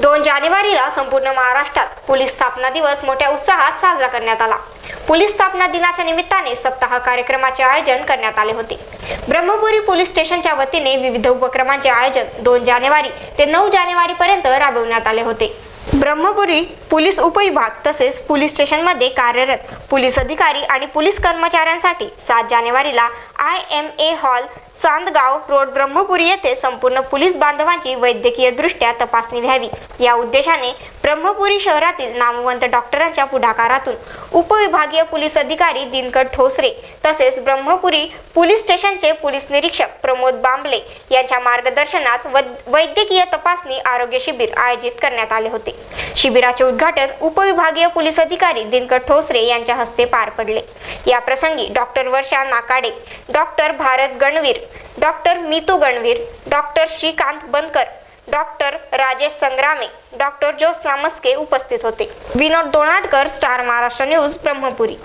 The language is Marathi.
दोन जानेवारीला संपूर्ण महाराष्ट्रात पोलीस स्थापना दिवस मोठ्या उत्साहात साजरा करण्यात आला. पोलीस स्थापना दिनाच्या निमित्ताने सप्ताह कार्यक्रमाचे आयोजन करण्यात आले होते. ब्रह्मपुरी पोलीस स्टेशनच्या वतीने विविध उपक्रमांचे आयोजन दोन जानेवारी ते नऊ जानेवारी पर्यंत राबवण्यात आले होते. ब्रह्मपुरी पोलीस उपविभाग तसेच पोलीस स्टेशनमध्ये कार्यरत पोलीस अधिकारी आणि पोलीस कर्मचाऱ्यांसाठी सात जानेवारीला I M A hall Chandgaon road Brahmapuri येथे संपूर्ण पोलीस बांधवांची वैद्यकीय दृष्ट्या तपासणी व्हावी. या उद्देशाने ब्रह्मपुरी शहरातील नामवंत डॉक्टरांच्या पुढाकारातून उपविभागीय पोलीस अधिकारी दिनकर ठोसरे तसेच ब्रह्मपुरी पोलीस स्टेशनचे पोलीस निरीक्षक प्रमोद बांबले यांच्या मार्गदर्शनात वैद्यकीय तपासणी आरोग्य शिबिर आयोजित करण्यात आले होते. शिबिराचे उद्घाटन उपविभागीय पोलीस अधिकारी दिनकर ठोसरे यांच्या हस्ते पार पडले. या प्रसंगी doctor Varsha Nakade doctor Bharat Ganvir doctor Mitu Ganvir doctor Shrikant Bankar doctor Rajesh Sangrame doctor Jos Samske उपस्थित होते. Vinod Donatkar star Maharashtra news Brahmapuri.